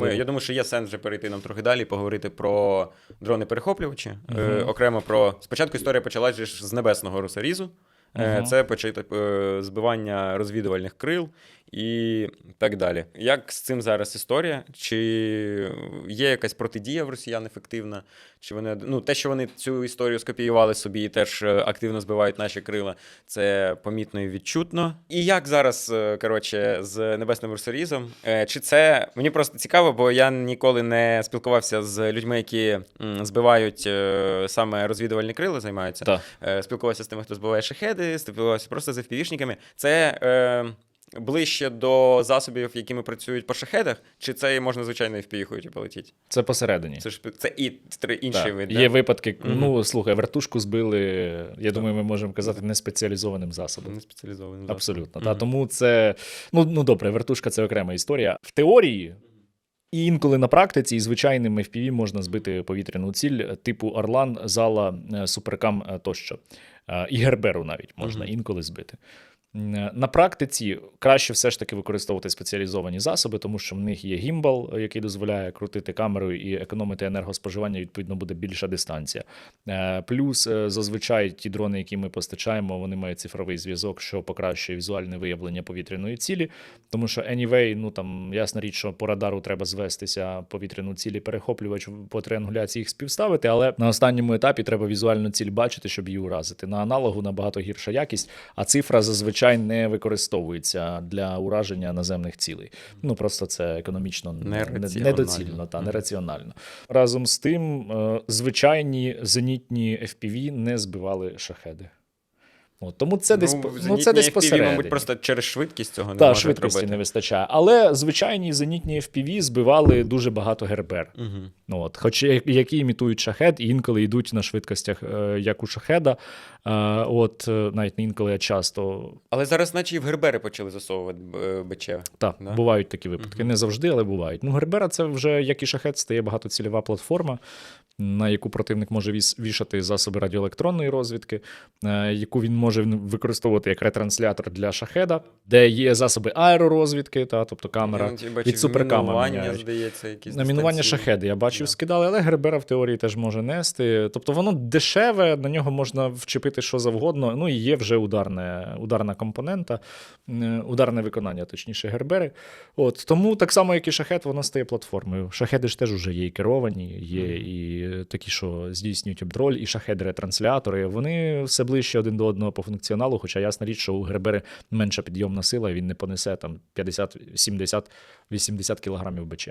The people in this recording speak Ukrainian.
Ми, я думаю, що є сенс вже перейти нам трохи далі, поговорити про дрони-перехоплювачі. Е, окремо про спочатку історія почалася з небесного русарізу. Мгм. Це початок е, збивання розвідувальних крил і так далі. Як з цим зараз історія? Чи є якась протидія в росіян ефективна? Чи вони ну те, що вони цю історію скопіювали собі і теж е, активно збивають наші крила, це помітно і відчутно. І як зараз, коротше, з небесним русарізом? Е, Чи це мені просто цікаво, бо я ніколи не спілкувався з людьми, які збивають саме розвідувальні крила, займаються. Так. Е, Спілкувався з тими, хто збиває шахеди, спілкувався просто з FPV-шниками. Це е, ближче до засобів, якими працюють по шахедах, чи це можна звичайно FPV-хою полетіти? Це посередині. Це ж це і три Так. вид. Є да? випадки, Мгм. ну слухай, вертушку збили, я думаю, ми можемо казати, неспеціалізованим засобом. Не засіб. Абсолютно. Та, тому це. Ну, ну добре, вертушка це окрема історія. В теорії. І інколи на практиці і звичайним FPV можна збити повітряну ціль типу Орлан, зала, суперкам тощо. Е, І Герберу навіть можна Мгм. інколи збити. Е, На практиці краще все ж таки використовувати спеціалізовані засоби, тому що в них є гімбал, е, який дозволяє крутити камерою і економити енергоспоживання, відповідно, буде більша дистанція. Плюс зазвичай ті дрони, які ми постачаємо, вони мають цифровий зв'язок, що покращує візуальне виявлення повітряної цілі. Тому що anyway, ну там ясна річ, що по радару треба звестися повітряну цілі перехоплювач по тріангуляції їх співставити, але на останньому етапі треба візуальну ціль бачити, щоб її уразити. На аналогу набагато гірша якість, а цифра зазвичай не використовується для ураження наземних цілей. Ну просто це економічно недоцільно та нераціонально. Разом з тим, е, звичайні зенітні FPV не збивали шахеди. От, тому це десь ну, це зенітні десь FPV, посередині. мабуть, просто через швидкість цього не Та, можуть швидкості робити. не вистачає. Але звичайні зенітні FPV збивали дуже багато гербер. Угу. Ну, от, хоч які імітують шахет, і інколи йдуть на швидкостях, е, як у шахеда. Е, от е, навіть не інколи, а часто. Але зараз, наче і в Гербери почали засовувати БЧ. Так, Да? бувають такі випадки. Мгм. Не завжди, але бувають. Ну, Гербера це вже, як і шахет, стає багатоцільова платформа, на яку противник може вішати засоби радіоелектронної розвідки, яку він може використовувати як ретранслятор для шахеда, де є засоби аеророзвідки, та, тобто камера. Я, від суперкамер мінування, здається, якісь На мінування шахеди я бачив, Да. скидали, але Гербера в теорії теж може нести. Тобто воно дешеве, на нього можна вчепити що завгодно. Ну і є вже ударне, ударна компонента, ударне виконання, точніше, Гербери. От тому так само, як і шахет, воно стає платформою. Шахеди ж теж вже є і керовані, є і такі, що здійснюють обдроль, і шахеди-ретранслятори. Вони все ближче один до одного по функціоналу, хоча ясна річ, що у Гербери менша підйомна сила, він не понесе там 50, 70, 80 кілограмів БЧ.